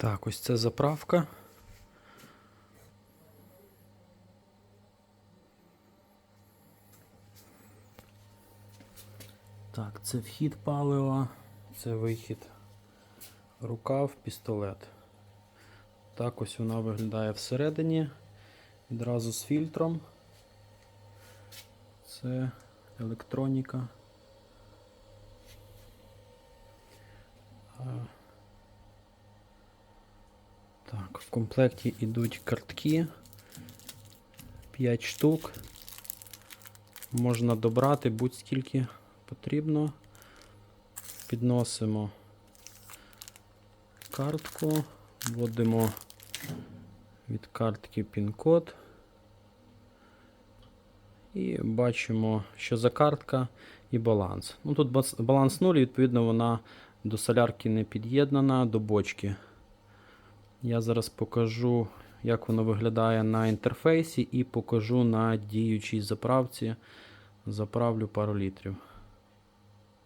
Так, ось це заправка. Так, це вхід палива, це вихід рукав, пістолет. Так ось вона виглядає всередині. Відразу з фільтром. Це електроніка. Так, в комплекті йдуть картки. 5 штук. Можна добрати будь-скільки потрібно. Підносимо картку, вводимо від картки пін-код. І бачимо, що за картка і баланс. Ну, тут баланс 0, відповідно, вона до солярки не під'єднана, до бочки. Я зараз покажу, як воно виглядає на інтерфейсі, і покажу на діючій заправці. Заправлю пару літрів.